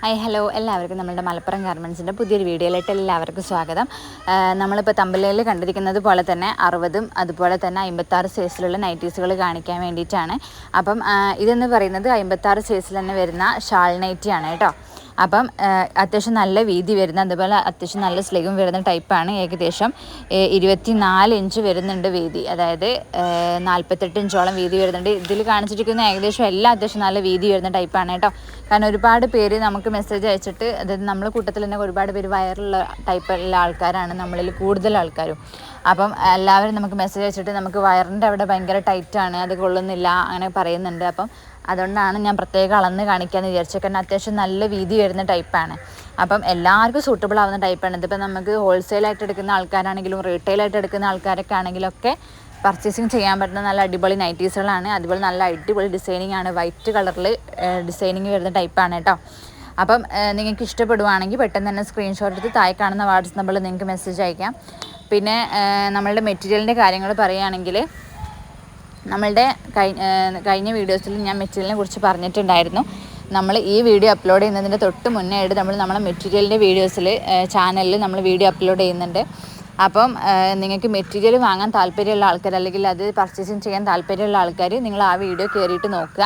Hi hello എല്ലാവർക്കും നമ്മുടെ മലപ്പുറം ഗാർമെൻസിന്റെ പുതിയൊരു വീഡിയോയിലായിട്ട് എല്ലാവർക്കും സ്വാഗതം. നമ്മളിപ്പോൾ തമ്പലയിൽ കണ്ടിരിക്കുന്നത് പോലെ തന്നെ അറുപതും അതുപോലെ തന്നെ അമ്പത്താറ് സൈസിലുള്ള നൈറ്റീസുകൾ കാണിക്കാൻ വേണ്ടിയിട്ടാണ്. അപ്പം ഇതെന്ന് പറയുന്നത് അമ്പത്താറ് സൈസിൽ തന്നെ വരുന്ന ഷാൾ നൈറ്റിയാണ് കേട്ടോ. അപ്പം അത്യാവശ്യം നല്ല വീതി വരുന്ന അതുപോലെ അത്യാവശ്യം നല്ല സ്ലിഗും വരുന്ന ടൈപ്പാണ് ഏകദേശം ഇരുപത്തി നാല് ഇഞ്ച് വരുന്നുണ്ട് വീതി. അതായത് നാൽപ്പത്തെട്ട് ഇഞ്ചോളം വീതി വരുന്നുണ്ട്. ഇതിൽ കാണിച്ചിരിക്കുന്ന ഏകദേശം എല്ലാം അത്യാവശ്യം നല്ല വീതി വരുന്ന ടൈപ്പാണ് കേട്ടോ. കാരണം ഒരുപാട് പേര് നമുക്ക് മെസ്സേജ് അയച്ചിട്ട് അതായത് നമ്മളെ കൂട്ടത്തിൽ തന്നെ ഒരുപാട് പേര് വയറുള്ള ടൈപ്പുള്ള ആൾക്കാരാണ് നമ്മളിൽ കൂടുതൽ ആൾക്കാരും. അപ്പം എല്ലാവരും നമുക്ക് മെസ്സേജ് അയച്ചിട്ട് നമുക്ക് വയറിന്റെ അവിടെ ഭയങ്കര ടൈറ്റാണ് അത് കൊള്ളുന്നില്ല അങ്ങനെ പറയുന്നുണ്ട്. അപ്പം അതുകൊണ്ടാണ് ഞാൻ പ്രത്യേകം അളന്ന് കാണിക്കാമെന്ന് വിചാരിച്ചത്. കാരണം അത്യാവശ്യം നല്ല വീതി വരുന്ന ടൈപ്പാണ് അപ്പം എല്ലാവർക്കും സൂട്ടബിൾ ആവുന്ന ടൈപ്പാണ് ഇതിപ്പോൾ നമുക്ക് ഹോൾസെയിലായിട്ട് എടുക്കുന്ന ആൾക്കാരാണെങ്കിലും റീറ്റെയിലായിട്ട് എടുക്കുന്ന ആൾക്കാരൊക്കെ ആണെങ്കിലും ഒക്കെ പർച്ചേസിങ് ചെയ്യാൻ പറ്റുന്ന നല്ല അടിപൊളി നൈറ്റീസുകളാണ് അതുപോലെ നല്ല അടിപൊളി ഡിസൈനിങ് ആണ്. വൈറ്റ് കളറിൽ ഡിസൈനിങ് വരുന്ന ടൈപ്പാണ് കേട്ടോ അപ്പം നിങ്ങൾക്ക് ഇഷ്ടപ്പെടുവാണെങ്കിൽ പെട്ടെന്ന് തന്നെ സ്ക്രീൻഷോട്ട് എടുത്ത് താഴെ കാണുന്ന വാട്സപ്പ് നമ്പറിൽ നിങ്ങൾക്ക് മെസ്സേജ് അയക്കാം. പിന്നെ നമ്മളുടെ മെറ്റീരിയലിന്റെ കാര്യങ്ങൾ പറയുകയാണെങ്കിൽ നമ്മളുടെ കഴിഞ്ഞ വീഡിയോസിൽ ഞാൻ മെറ്റീരിയലിനെ കുറിച്ച് പറഞ്ഞിട്ടുണ്ടായിരുന്നു. നമ്മൾ ഈ വീഡിയോ അപ്ലോഡ് ചെയ്യുന്നതിന്റെ തൊട്ട് മുന്നേ ആയിട്ട് നമ്മൾ നമ്മളെ മെറ്റീരിയലിന്റെ വീഡിയോസിൽ ചാനലിൽ നമ്മൾ വീഡിയോ അപ്ലോഡ് ചെയ്യുന്നുണ്ട്. അപ്പം നിങ്ങൾക്ക് മെറ്റീരിയൽ വാങ്ങാൻ താല്പര്യമുള്ള ആൾക്കാർ അല്ലെങ്കിൽ അത് പർച്ചേസിങ് ചെയ്യാൻ താല്പര്യമുള്ള ആൾക്കാർ നിങ്ങൾ ആ വീഡിയോ കയറിയിട്ട് നോക്കുക.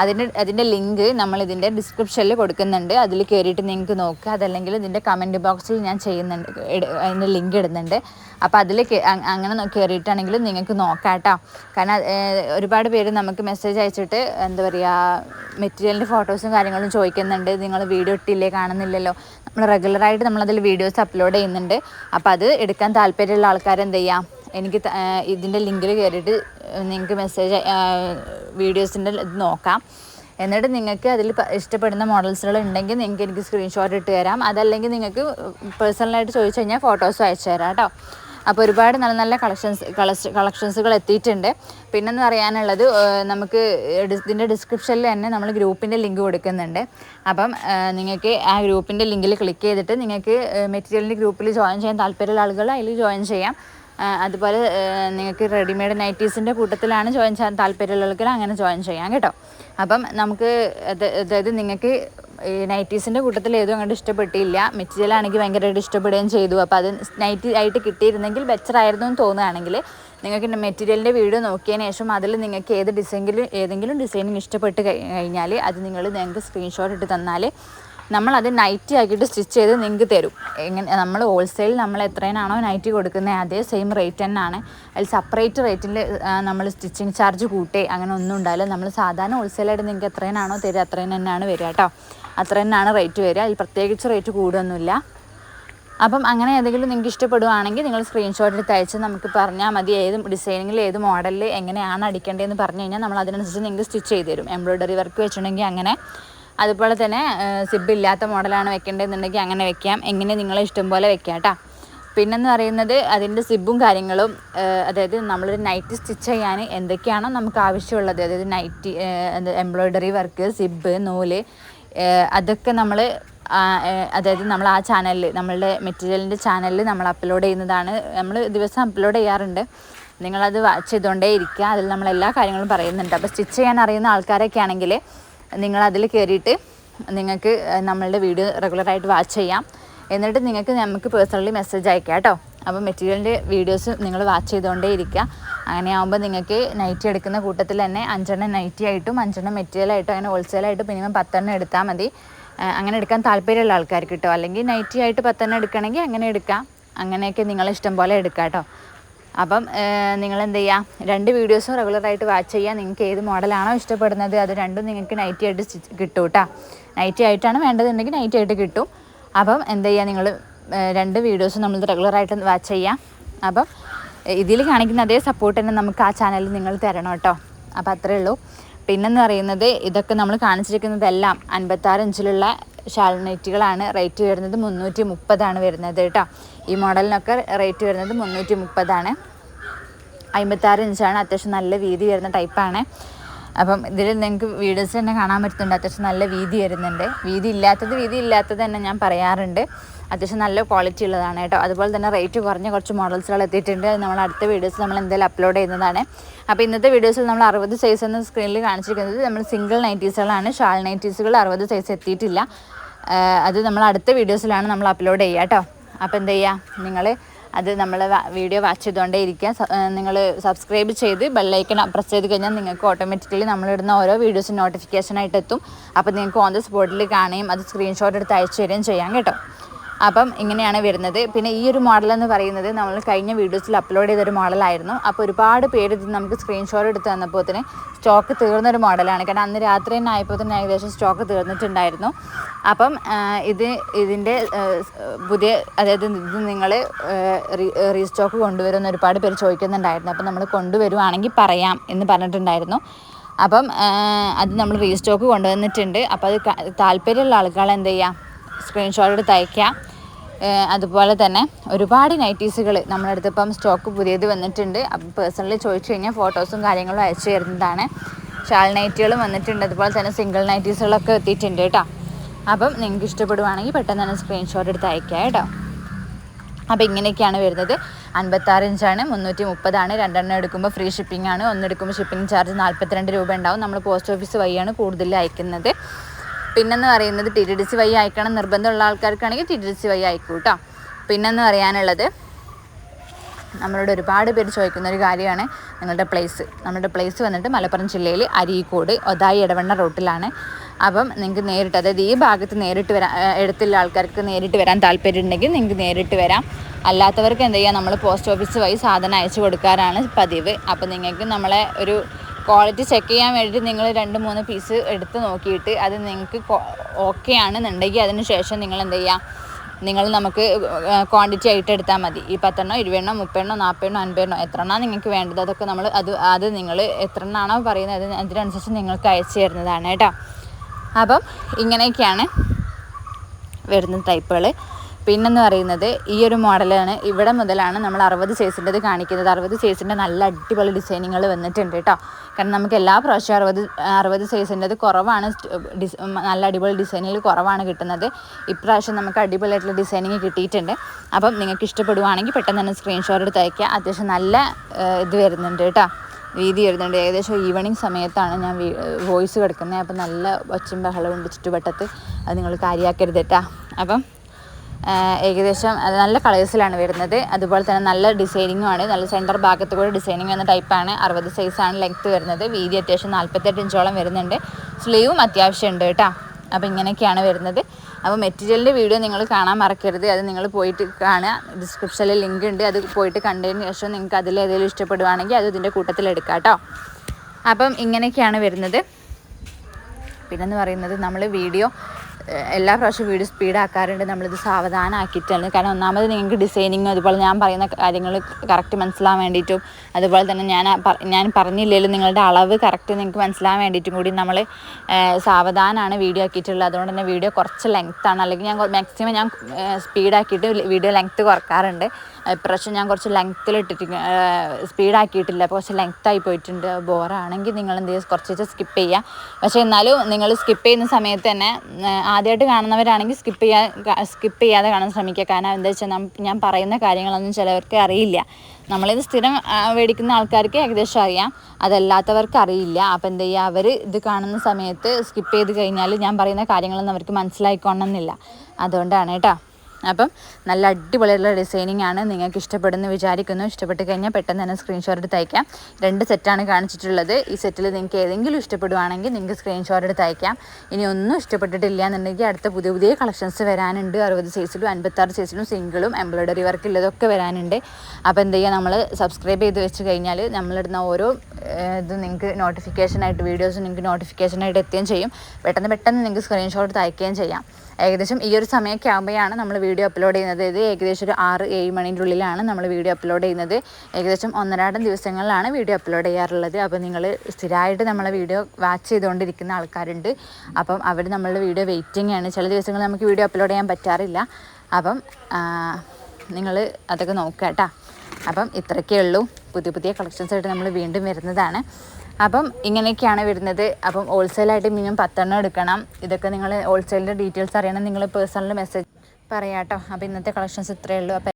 അതിന്റെ അതിന്റെ ലിങ്ക് നമ്മൾ ഇതിന്റെ ഡിസ്ക്രിപ്ഷനിൽ കൊടുക്കുന്നുണ്ട്. അതിൽ കയറിയിട്ട് നിങ്ങൾക്ക് നോക്കുക. അതല്ലെങ്കിൽ ഇതിന്റെ കമന്റ് ബോക്സിൽ ഞാൻ ചെയ്യുന്നുണ്ട് അതിന്റെ ലിങ്ക് ഇടുന്നുണ്ട്. അപ്പോൾ അതിൽ അങ്ങനെ കയറിയിട്ടാണെങ്കിൽ നിങ്ങൾക്ക് നോക്കാം കേട്ടോ കാരണം ഒരുപാട് പേര് നമുക്ക് മെസ്സേജ് അയച്ചിട്ട് എന്താ പറയുക മെറ്റീരിയലിന്റെ ഫോട്ടോസും കാര്യങ്ങളും ചോദിക്കുന്നുണ്ട്. നിങ്ങൾ വീഡിയോ ഇട്ടില്ലേ കാണുന്നില്ലല്ലോ. നമ്മൾ റെഗുലറായിട്ട് നമ്മളതിൽ വീഡിയോസ് അപ്ലോഡ് ചെയ്യുന്നുണ്ട്. അപ്പോൾ അത് എടുക്കാൻ താല്പര്യമുള്ള ആൾക്കാർ എന്ത് ചെയ്യാം? എനിക്ക് ഇതിന്റെ ലിങ്കിൽ കയറിയിട്ട് നിങ്ങൾക്ക് മെസ്സേജ് വീഡിയോസിന്റെ ഇത് നോക്കാം. എന്നിട്ട് നിങ്ങൾക്ക് അതിൽ ഇഷ്ടപ്പെടുന്ന മോഡൽസുകൾ ഉണ്ടെങ്കിൽ നിങ്ങൾക്ക് എനിക്ക് സ്ക്രീൻഷോട്ട് ഇട്ട് തരാം. അതല്ലെങ്കിൽ നിങ്ങൾക്ക് പേഴ്സണലായിട്ട് ചോദിച്ചു കഴിഞ്ഞാൽ ഫോട്ടോസും അയച്ചു തരാം കേട്ടോ. അപ്പോൾ ഒരുപാട് നല്ല നല്ല കളക്ഷൻസ് കളക്ഷൻ കളക്ഷൻസുകൾ എത്തിയിട്ടുണ്ട്. പിന്നെന്ന് പറയാനുള്ളത് നമുക്ക് ഇതിന്റെ ഡിസ്ക്രിപ്ഷനിൽ തന്നെ നമ്മൾ ഗ്രൂപ്പിന്റെ ലിങ്ക് കൊടുക്കുന്നുണ്ട്. അപ്പം നിങ്ങൾക്ക് ആ ഗ്രൂപ്പിന്റെ ലിങ്കിൽ ക്ലിക്ക് ചെയ്തിട്ട് നിങ്ങൾക്ക് മെറ്റീരിയലിന്റെ ഗ്രൂപ്പിൽ ജോയിൻ ചെയ്യാൻ താല്പര്യമുള്ള ആളുകൾ അതിൽ ജോയിൻ ചെയ്യാം. അതുപോലെ നിങ്ങൾക്ക് റെഡിമെയ്ഡ് നൈറ്റീസിന്റെ കൂട്ടത്തിലാണ് ജോയിൻ ചെയ്യാൻ താല്പര്യമുള്ളവർക്ക് അങ്ങനെ ജോയിൻ ചെയ്യാം കേട്ടോ. അപ്പം നമുക്ക് അതായത് നിങ്ങൾക്ക് ഈ നൈറ്റീസിന്റെ കൂട്ടത്തിൽ ഏതും അങ്ങോട്ട് ഇഷ്ടപ്പെട്ടില്ല. മെറ്റീരിയലാണെങ്കിൽ ഭയങ്കരമായിട്ട് ഇഷ്ടപ്പെടുകയും ചെയ്തു. അപ്പോൾ അത് നൈറ്റി ആയിട്ട് കിട്ടിയിരുന്നെങ്കിൽ ബെറ്റർ ആയിരുന്നു എന്ന് തോന്നുകയാണെങ്കിൽ നിങ്ങൾക്ക് മെറ്റീരിയലിന്റെ വീഡിയോ നോക്കിയതിന് ശേഷം അതിൽ നിങ്ങൾക്ക് ഏത് ഡിസൈനിലും ഏതെങ്കിലും ഡിസൈനിങ് ഇഷ്ടപ്പെട്ട് കഴിഞ്ഞാൽ അത് നിങ്ങൾ ഞങ്ങൾക്ക് സ്ക്രീൻഷോട്ട് ഇട്ട് തന്നാൽ നമ്മളത് നൈറ്റി ആക്കിയിട്ട് സ്റ്റിച്ച് ചെയ്ത് നിങ്ങൾക്ക് തരും. എങ്ങനെ നമ്മൾ ഹോൾസെയിൽ നമ്മൾ എത്രയാണോ നൈറ്റി കൊടുക്കുന്നത് അതേ സെയിം റേറ്റ് തന്നെയാണ് അതിൽ സെപ്പറേറ്റ് റേറ്റിൽ നമ്മൾ സ്റ്റിച്ചിങ് ചാർജ് കൂട്ടേ. അങ്ങനെ ഒന്നും ഉണ്ടാവില്ല. നമ്മൾ സാധാരണ ഹോൾസെയിലായിട്ട് നിങ്ങൾക്ക് എത്രയാണോ തരിക അത്രയും തന്നെയാണ് വരിക കേട്ടോ അത്ര തന്നെയാണ് റേറ്റ് വരിക. അതിൽ പ്രത്യേകിച്ച് റേറ്റ് കൂടുകയൊന്നുമില്ല അപ്പം അങ്ങനെ ഏതെങ്കിലും നിങ്ങൾക്ക് ഇഷ്ടപ്പെടുവാണെങ്കിൽ നിങ്ങൾ സ്ക്രീൻഷോട്ട് എടുത്ത് അയച്ച് നമുക്ക് പറഞ്ഞാൽ മതി. ഏത് ഡിസൈനിങ്ങിൽ ഏത് മോഡലിൽ എങ്ങനെയാണ് അടിക്കേണ്ടതെന്ന് പറഞ്ഞു കഴിഞ്ഞാൽ നമ്മൾ അതിനനുസരിച്ച് നിങ്ങൾക്ക് സ്റ്റിച്ച് ചെയ്ത് തരും. എംബ്രോയ്ഡറി വർക്ക് വെച്ചിട്ടുണ്ടെങ്കിൽ അങ്ങനെ. അതുപോലെ തന്നെ സിബ് ഇല്ലാത്ത മോഡലാണ് വെക്കേണ്ടതെന്നുണ്ടെങ്കിൽ അങ്ങനെ വെക്കാം. എങ്ങനെ നിങ്ങളെ ഇഷ്ടം പോലെ വെക്കാം കേട്ടോ. പിന്നെന്ന് പറയുന്നത് അതിന്റെ സിബും കാര്യങ്ങളും അതായത് നമ്മളൊരു നൈറ്റ് സ്റ്റിച്ച് ചെയ്യാൻ എന്തൊക്കെയാണോ നമുക്ക് ആവശ്യമുള്ളത്. അതായത് നൈറ്റ് എംബ്രോയ്ഡറി വർക്ക് സിബ് നൂൽ അതൊക്കെ നമ്മൾ അതായത് നമ്മൾ ആ ചാനലിൽ നമ്മളുടെ മെറ്റീരിയലിന്റെ ചാനലിൽ നമ്മൾ അപ്ലോഡ് ചെയ്യുന്നതാണ്. നമ്മൾ ദിവസം അപ്ലോഡ് ചെയ്യാറുണ്ട്. നിങ്ങളത് വാച്ച് ചെയ്തുകൊണ്ടേ ഇരിക്കുക അതിൽ നമ്മൾ എല്ലാ കാര്യങ്ങളും പറയുന്നുണ്ട്. അപ്പോൾ സ്റ്റിച്ച് ചെയ്യാൻ അറിയുന്ന ആൾക്കാരൊക്കെ ആണെങ്കിൽ നിങ്ങളതിൽ കയറിയിട്ട് നിങ്ങൾക്ക് നമ്മളുടെ വീഡിയോ റെഗുലറായിട്ട് വാച്ച് ചെയ്യാം. എന്നിട്ട് നിങ്ങൾക്ക് നമുക്ക് പേഴ്സണലി മെസ്സേജ് അയക്കാം കേട്ടോ. അപ്പോൾ മെറ്റീരിയലിന്റെ വീഡിയോസ് നിങ്ങൾ വാച്ച് ചെയ്തുകൊണ്ടേ ഇരിക്കുക അങ്ങനെയാകുമ്പോൾ നിങ്ങൾക്ക് നൈറ്റി എടുക്കുന്ന കൂട്ടത്തിൽ തന്നെ അഞ്ചെണ്ണം നൈറ്റി ആയിട്ടും അഞ്ചെണ്ണം മെറ്റീരിയൽ ആയിട്ടും അങ്ങനെ ഹോൾസെയിലായിട്ട് മിനിമം പത്തെണ്ണം എടുത്താൽ മതി. അങ്ങനെ എടുക്കാൻ താല്പര്യമുള്ള ആൾക്കാർക്ക് കിട്ടും അല്ലെങ്കിൽ നൈറ്റി ആയിട്ട് പത്തെണ്ണം എടുക്കണമെങ്കിൽ അങ്ങനെ എടുക്കാം. അങ്ങനെയൊക്കെ നിങ്ങളെ ഇഷ്ടം പോലെ എടുക്കാം കേട്ടോ അപ്പം നിങ്ങൾ എന്ത് ചെയ്യുക രണ്ട് വീഡിയോസും റെഗുലറായിട്ട് വാച്ച് ചെയ്യുക നിങ്ങൾക്ക് ഏത് മോഡലാണോ ഇഷ്ടപ്പെടുന്നത് അത് രണ്ടും നിങ്ങൾക്ക് നൈറ്റി ആയിട്ട് കിട്ടും കേട്ടോ നൈറ്റി ആയിട്ടാണ് വേണ്ടതുണ്ടെങ്കിൽ നൈറ്റി ആയിട്ട് കിട്ടും. അപ്പം എന്ത് ചെയ്യുക നിങ്ങൾ രണ്ട് വീഡിയോസും നമ്മൾ റെഗുലറായിട്ട് വാച്ച് ചെയ്യാം. അപ്പം ഇതിൽ കാണിക്കുന്ന അതേ സപ്പോർട്ട് തന്നെ നമുക്ക് ആ ചാനലിൽ നിങ്ങൾ തരണം കേട്ടോ. അപ്പോൾ അത്രേ ഉള്ളൂ. പിന്നെന്ന് പറയുന്നത് ഇതൊക്കെ നമ്മൾ കാണിച്ചിരിക്കുന്നതെല്ലാം അൻപത്താറ് ഇഞ്ചിലുള്ള ഷാൾ നെറ്റുകളാണ് റേറ്റ് വരുന്നത് മുന്നൂറ്റി മുപ്പതാണ് വരുന്നത് കേട്ടോ. ഈ മോഡലിനൊക്കെ റേറ്റ് വരുന്നത് മുന്നൂറ്റി മുപ്പതാണ് അമ്പത്താറ് ഇഞ്ചാണ് അത്യാവശ്യം നല്ല വീതി വരുന്ന ടൈപ്പാണ് അപ്പം ഇതിൽ നിങ്ങൾക്ക് വീഡിയോസ് തന്നെ കാണാൻ പറ്റുന്നുണ്ട്. അത്യാവശ്യം നല്ല വീതി വരുന്നുണ്ട്. വീതി ഇല്ലാത്തത് വീതി ഇല്ലാത്തത് തന്നെ ഞാൻ പറയാറുണ്ട്. അത്യാവശ്യം നല്ല ക്വാളിറ്റി ഉള്ളതാണ് കേട്ടോ. അതുപോലെ തന്നെ റേറ്റ് കുറഞ്ഞ കുറച്ച് മോഡൽസുകൾ എത്തിയിട്ടുണ്ട്. നമ്മൾ അടുത്ത വീഡിയോസ് നമ്മൾ എന്തായാലും അപ്ലോഡ് ചെയ്യുന്നതാണ്. അപ്പോൾ ഇന്നത്തെ വീഡിയോസിൽ നമ്മൾ അറുപത് സൈസ് എന്ന സ്ക്രീനിൽ കാണിച്ചിരിക്കുന്നത് നമ്മൾ സിംഗിൾ നൈറ്റീസുകളാണ് ഷാൾ നൈറ്റീസുകൾ അറുപത് സൈസ് എത്തിയിട്ടില്ല. അത് നമ്മൾ അടുത്ത വീഡിയോസിലാണ് നമ്മൾ അപ്ലോഡ് ചെയ്യുക കേട്ടോ. അപ്പോൾ എന്ത് ചെയ്യുക നിങ്ങൾ അത് നമ്മൾ വീഡിയോ വാച്ച് ചെയ്തുകൊണ്ടേ ഇരിക്കുക. നിങ്ങൾ സബ്സ്ക്രൈബ് ചെയ്ത് ബെല്ലൈക്കൺ പ്രസ് ചെയ്ത് കഴിഞ്ഞാൽ നിങ്ങൾക്ക് ഓട്ടോമാറ്റിക്കലി നമ്മളിടുന്ന ഓരോ വീഡിയോസും നോട്ടിഫിക്കേഷനായിട്ട് എത്തും. അപ്പോൾ നിങ്ങൾക്ക് ഓൺ ദ സ്പോട്ടിൽ കാണുകയും അത് സ്ക്രീൻഷോട്ട് എടുത്ത് അയച്ചു തരികയും ചെയ്യാം കേട്ടോ. അപ്പം ഇങ്ങനെയാണ് വരുന്നത്. പിന്നെ ഈ ഒരു മോഡൽ എന്ന് പറയുന്നത് നമ്മൾ കഴിഞ്ഞ വീഡിയോസിൽ അപ്ലോഡ് ചെയ്തൊരു മോഡലായിരുന്നു അപ്പോൾ ഒരുപാട് പേര് ഇത് നമുക്ക് സ്ക്രീൻഷോട്ട് എടുത്ത് തന്നപ്പോൾ തന്നെ സ്റ്റോക്ക് തീർന്നൊരു മോഡലാണ് കാരണം അന്ന് രാത്രി തന്നെ ആയപ്പോൾ തന്നെ ഏകദേശം സ്റ്റോക്ക് തീർന്നിട്ടുണ്ടായിരുന്നു. അപ്പം ഇത് ഇതിന്റെ പുതിയ അതായത് ഇത് നിങ്ങൾ റീസ്റ്റോക്ക് കൊണ്ടുവരുമെന്ന് ഒരുപാട് പേര് ചോദിക്കുന്നുണ്ടായിരുന്നു. അപ്പം നമ്മൾ കൊണ്ടുവരുവാണെങ്കിൽ പറയാം എന്ന് പറഞ്ഞിട്ടുണ്ടായിരുന്നു. അപ്പം അത് നമ്മൾ റീസ്റ്റോക്ക് കൊണ്ടുവന്നിട്ടുണ്ട്. അപ്പോൾ അത് താല്പര്യമുള്ള ആൾക്കാൾ എന്ത് ചെയ്യുക സ്ക്രീൻഷോട്ട് എടുത്ത് അയക്കാം അതുപോലെ തന്നെ ഒരുപാട് നൈറ്റീസുകൾ നമ്മുടെ അടുത്ത് ഇപ്പം സ്റ്റോക്ക് പുതിയത് വന്നിട്ടുണ്ട്. അപ്പം പേഴ്സണലി ചോദിച്ചു കഴിഞ്ഞാൽ ഫോട്ടോസും കാര്യങ്ങളും അയച്ചു തരുന്നതാണ്. ഷാൾ നൈറ്റികളും വന്നിട്ടുണ്ട്. അതുപോലെ തന്നെ സിംഗിൾ നൈറ്റീസുകളൊക്കെ എത്തിയിട്ടുണ്ട് കേട്ടോ. അപ്പം നിങ്ങൾക്ക് ഇഷ്ടപ്പെടുവാണെങ്കിൽ പെട്ടെന്ന് തന്നെ സ്ക്രീൻഷോട്ട് എടുത്ത് അയക്കാം കേട്ടോ. അപ്പോൾ ഇങ്ങനെയൊക്കെയാണ് വരുന്നത്. അൻപത്താറ് ഇഞ്ചാണ് മുന്നൂറ്റി മുപ്പതാണ് രണ്ടെണ്ണം എടുക്കുമ്പോൾ ഫ്രീ ഷിപ്പിംഗ് ആണ്. ഒന്നെടുക്കുമ്പോൾ ഷിപ്പിംഗ് ചാർജ് നാൽപ്പത്തിരണ്ട് രൂപ ഉണ്ടാവും. നമ്മൾ പോസ്റ്റ് ഓഫീസ് വഴിയാണ് കൂടുതൽ അയക്കുന്നത്. പിന്നെന്ന് പറയുന്നത് ടി വൈ അയക്കണം നിർബന്ധമുള്ള ആൾക്കാർക്കാണെങ്കിൽ ടി വൈ അയക്കൂ കേട്ടോ പിന്നെന്ന് പറയാനുള്ളത് നമ്മളോട് ഒരുപാട് പേര് ചോദിക്കുന്ന ഒരു കാര്യമാണ് നിങ്ങളുടെ പ്ലേസ് നമ്മുടെ പ്ലേസ് വന്നിട്ട് മലപ്പുറം ജില്ലയിൽ അരീക്കോട് ഒതായി ഇടവണ്ണ റോട്ടിലാണ്. അപ്പം നിങ്ങൾക്ക് നേരിട്ട് അതായത് ഈ ഭാഗത്ത് നേരിട്ട് വരാൻ എടുത്തുള്ള ആൾക്കാർക്ക് നേരിട്ട് വരാൻ താല്പര്യം ഉണ്ടെങ്കിൽ നിങ്ങൾക്ക് നേരിട്ട് വരാം. അല്ലാത്തവർക്ക് എന്ത് ചെയ്യുക നമ്മൾ പോസ്റ്റ് ഓഫീസ് വഴി സാധനം അയച്ചു കൊടുക്കാറാണ് പതിവ്. അപ്പം നിങ്ങൾക്ക് നമ്മളെ ഒരു ക്വാളിറ്റി ചെക്ക് ചെയ്യാൻ വേണ്ടിയിട്ട് നിങ്ങൾ രണ്ട് മൂന്ന് പീസ് എടുത്ത് നോക്കിയിട്ട് അത് നിങ്ങൾക്ക് ഓക്കെ ആണെന്നുണ്ടെങ്കിൽ അതിന് ശേഷം നിങ്ങൾ എന്ത് ചെയ്യുക നിങ്ങൾ നമുക്ക് ക്വാണ്ടിറ്റി ആയിട്ട് എടുത്താൽ മതി. ഈ പത്തെണ്ണോ ഇരുപതെണ്ണോ മുപ്പെണ്ണോ നാൽപ്പതെണ്ണോ അൻപതെണ്ണോ എത്ര എണ്ണോ നിങ്ങൾക്ക് വേണ്ടത്? അതൊക്കെ നമ്മൾ അത് അത് നിങ്ങൾ എത്ര എണ്ണാണോ പറയുന്നത് അത് അതിനനുസരിച്ച് നിങ്ങൾക്ക് അയച്ചു തരുന്നതാണ് കേട്ടോ. അപ്പം ഇങ്ങനെയൊക്കെയാണ് വരുന്ന ടൈപ്പുകൾ പിന്നെന്ന് പറയുന്നത് ഈ ഒരു മോഡലാണ്. ഇവിടെ മുതലാണ് നമ്മൾ അറുപത് സൈസിന്റെത് കാണിക്കുന്നത്. അറുപത് സൈസിന്റെ നല്ല അടിപൊളി ഡിസൈനിങ്ങൾ വന്നിട്ടുണ്ട് കേട്ടോ. കാരണം നമുക്ക് എല്ലാ പ്രാവശ്യം അറുപത് അറുപത് സൈസിന്റെത് കുറവാണ്. നല്ല അടിപൊളി ഡിസൈനിൽ കുറവാണ് കിട്ടുന്നത്. ഇപ്രാവശ്യം നമുക്ക് അടിപൊളിയായിട്ടുള്ള ഡിസൈനിങ് കിട്ടിയിട്ടുണ്ട്. അപ്പം നിങ്ങൾക്ക് ഇഷ്ടപ്പെടുവാണെങ്കിൽ പെട്ടെന്ന് തന്നെ സ്ക്രീൻഷോട്ട് എടുത്ത് അയക്കുക അത്യാവശ്യം നല്ല ഇത് വരുന്നുണ്ട് കേട്ടോ. വീതി വരുന്നുണ്ട്. ഏകദേശം ഈവനിങ് സമയത്താണ് ഞാൻ വോയിസ് കിടക്കുന്നത്. അപ്പം നല്ല ഒച്ചും ബഹളവും ചുറ്റുവട്ടത്ത്. അത് നിങ്ങൾ കാര്യമാക്കരുത് കേട്ടോ. അപ്പം ഏകദേശം നല്ല കളേഴ്സിലാണ് വരുന്നത്. അതുപോലെ തന്നെ നല്ല ഡിസൈനിങ്ങും ആണ്. നല്ല സെന്റർ ഭാഗത്ത് കൂടെ ഡിസൈനിങ് വന്ന ടൈപ്പാണ് അറുപത് സൈസാണ് ലെങ്ത്ത് വരുന്നത്. വീതി അത്യാവശ്യം നാൽപ്പത്തെട്ട് ഇഞ്ചോളം വരുന്നുണ്ട്. സ്ലീവും അത്യാവശ്യം ഉണ്ട് കേട്ടോ അപ്പോൾ ഇങ്ങനെയൊക്കെയാണ് വരുന്നത്. അപ്പോൾ മെറ്റീരിയലിന്റെ വീഡിയോ നിങ്ങൾ കാണാൻ മറക്കരുത്. അത് നിങ്ങൾ പോയിട്ട് കാണുക. ഡിസ്ക്രിപ്ഷനിൽ ലിങ്ക് ഉണ്ട്. അത് പോയിട്ട് കണ്ടതിന് ശേഷം നിങ്ങൾക്ക് അതിൽ ഏതെങ്കിലും ഇഷ്ടപ്പെടുവാണെങ്കിൽ അത് ഇതിന്റെ കൂട്ടത്തിൽ എടുക്കാം കേട്ടോ അപ്പം ഇങ്ങനെയൊക്കെയാണ് വരുന്നത്. പിന്നെന്ന് പറയുന്നത് നമ്മൾ വീഡിയോ എല്ലാ പ്രാവശ്യവും വീഡിയോ സ്പീഡാക്കാറുണ്ട്. നമ്മളിത് സാവധാനമാക്കിയിട്ടാണ് കാരണം ഒന്നാമത് നിങ്ങൾക്ക് ഡിസൈനിങ്ങും അതുപോലെ ഞാൻ പറയുന്ന കാര്യങ്ങൾ കറക്റ്റ് മനസ്സിലാവാൻ വേണ്ടിയിട്ടും അതുപോലെ തന്നെ ഞാൻ ഞാൻ പറഞ്ഞില്ലെങ്കിലും നിങ്ങളുടെ അളവ് കറക്റ്റ് നിങ്ങൾക്ക് മനസ്സിലാവാൻ വേണ്ടിയിട്ടും കൂടി നമ്മൾ സാവധാനമാണ് വീഡിയോ ആക്കിയിട്ടുള്ളത്. അതുകൊണ്ട് തന്നെ വീഡിയോ കുറച്ച് ലെങ്ത്താണ് അല്ലെങ്കിൽ ഞാൻ മാക്സിമം ഞാൻ സ്പീഡാക്കിയിട്ട് വീഡിയോ ലെങ്ത്ത് കുറക്കാറുണ്ട്. ഇപ്രാവശ്യം ഞാൻ കുറച്ച് ലെങ്ത്തിൽ ഇട്ടിട്ട് സ്പീഡാക്കിയിട്ടില്ല. അപ്പോൾ കുറച്ച് ലെങ്ത്തായി പോയിട്ടുണ്ട്. ബോറാണെങ്കിൽ നിങ്ങൾ എന്ത് ചെയ്യുക കുറച്ച് സ്കിപ്പ് ചെയ്യുക പക്ഷേ എന്നാലും നിങ്ങൾ സ്കിപ്പ് ചെയ്യുന്ന സമയത്ത് തന്നെ ആദ്യമായിട്ട് കാണുന്നവരാണെങ്കിൽ സ്കിപ്പ് ചെയ്യാൻ സ്കിപ്പ് ചെയ്യാതെ കാണാൻ ശ്രമിക്കുക. കാരണം എന്താ വെച്ചാൽ ഞാൻ പറയുന്ന കാര്യങ്ങളൊന്നും ചിലവർക്ക് അറിയില്ല. നമ്മളിത് സ്ഥിരം മേടിക്കുന്ന ആൾക്കാർക്ക് ഏകദേശം അറിയാം. അതല്ലാത്തവർക്ക് അറിയില്ല. അപ്പോൾ എന്ത് ചെയ്യുക അവർ ഇത് കാണുന്ന സമയത്ത് സ്കിപ്പ് ചെയ്ത് കഴിഞ്ഞാൽ ഞാൻ പറയുന്ന കാര്യങ്ങളൊന്നും അവർക്ക് മനസ്സിലായിക്കൊള്ളണമെന്നില്ല അതുകൊണ്ടാണ് കേട്ടോ. അപ്പം നല്ല അടിപൊളിയുള്ള ഡിസൈനിങ് ആണ് നിങ്ങൾക്ക് ഇഷ്ടപ്പെടുന്ന വിചാരിക്കുന്നു. ഇഷ്ടപ്പെട്ട് കഴിഞ്ഞാൽ പെട്ടെന്ന് തന്നെ സ്ക്രീൻഷോട്ട് എടുത്ത് അയക്കാം. രണ്ട് സെറ്റാണ് കാണിച്ചിട്ടുള്ളത്. ഈ സെറ്റിൽ നിങ്ങൾക്ക് ഏതെങ്കിലും ഇഷ്ടപ്പെടുവാണെങ്കിൽ നിങ്ങൾക്ക് സ്ക്രീൻഷോട്ട് എടുത്ത് അയക്കാം. ഇനി ഒന്നും ഇഷ്ടപ്പെട്ടിട്ടില്ല എന്നുണ്ടെങ്കിൽ അടുത്ത പുതിയ പുതിയ കളക്ഷൻസ് വരാനുണ്ട്. അറുപത് സൈസിലും അൻപത്താറ് സൈസിലും സിംഗിളും എംബ്രോയ്ഡറി വർക്ക് ഉള്ളതൊക്കെ വരാനുണ്ട്. അപ്പോൾ എന്ത് ചെയ്യുക നമ്മൾ സബ്സ്ക്രൈബ് ചെയ്ത് വെച്ച് കഴിഞ്ഞാൽ നമ്മളിടുന്ന ഓരോ ഇത് നിങ്ങൾക്ക് നോട്ടിഫിക്കേഷനായിട്ട് വീഡിയോസ് നിങ്ങൾക്ക് നോട്ടിഫിക്കേഷനായിട്ട് എത്തുകയും ചെയ്യും. പെട്ടെന്ന് പെട്ടെന്ന് നിങ്ങൾക്ക് സ്ക്രീൻഷോട്ട് അയക്കുകയും ചെയ്യാം. ഏകദേശം ഈ ഒരു സമയമൊക്കെ ആകുമ്പോഴാണ് നമ്മൾ വീഡിയോ അപ്ലോഡ് ചെയ്യുന്നത് ഇത് ഏകദേശം ഒരു ആറ് ഏഴ് മണിന്റെ ഉള്ളിലാണ് നമ്മൾ വീഡിയോ അപ്ലോഡ് ചെയ്യുന്നത്. ഏകദേശം ഒന്നരാടം ദിവസങ്ങളിലാണ് വീഡിയോ അപ്ലോഡ് ചെയ്യാറുള്ളത്. അപ്പോൾ നിങ്ങൾ സ്ഥിരമായിട്ട് നമ്മളെ വീഡിയോ വാച്ച് ചെയ്തുകൊണ്ടിരിക്കുന്ന ആൾക്കാരുണ്ട്. അപ്പം അവർ നമ്മളുടെ വീഡിയോ വെയിറ്റിംഗ് ആണ്. ചില ദിവസങ്ങളിൽ നമുക്ക് വീഡിയോ അപ്ലോഡ് ചെയ്യാൻ പറ്റാറില്ല. അപ്പം നിങ്ങൾ അതൊക്കെ നോക്കുക കേട്ടോ. അപ്പം ഇത്രയൊക്കെ ഉള്ളൂ. പുതിയ പുതിയ കളക്ഷൻസ് ആയിട്ട് നമ്മൾ വീണ്ടും വരുന്നതാണ്. അപ്പം ഇങ്ങനെയൊക്കെയാണ് വരുന്നത്. അപ്പം ഹോൾസെയിലായിട്ട് മിനിമം പത്തെണ്ണം എടുക്കണം. ഇതൊക്കെ നിങ്ങൾ ഹോൾസെയിലിന്റെ ഡീറ്റെയിൽസ് അറിയണം. നിങ്ങൾ പേഴ്സണൽ മെസ്സേജ് പറയാം കേട്ടോ അപ്പോൾ ഇന്നത്തെ കളക്ഷൻസ് ഇത്രയേ ഉള്ളൂ. അപ്പോൾ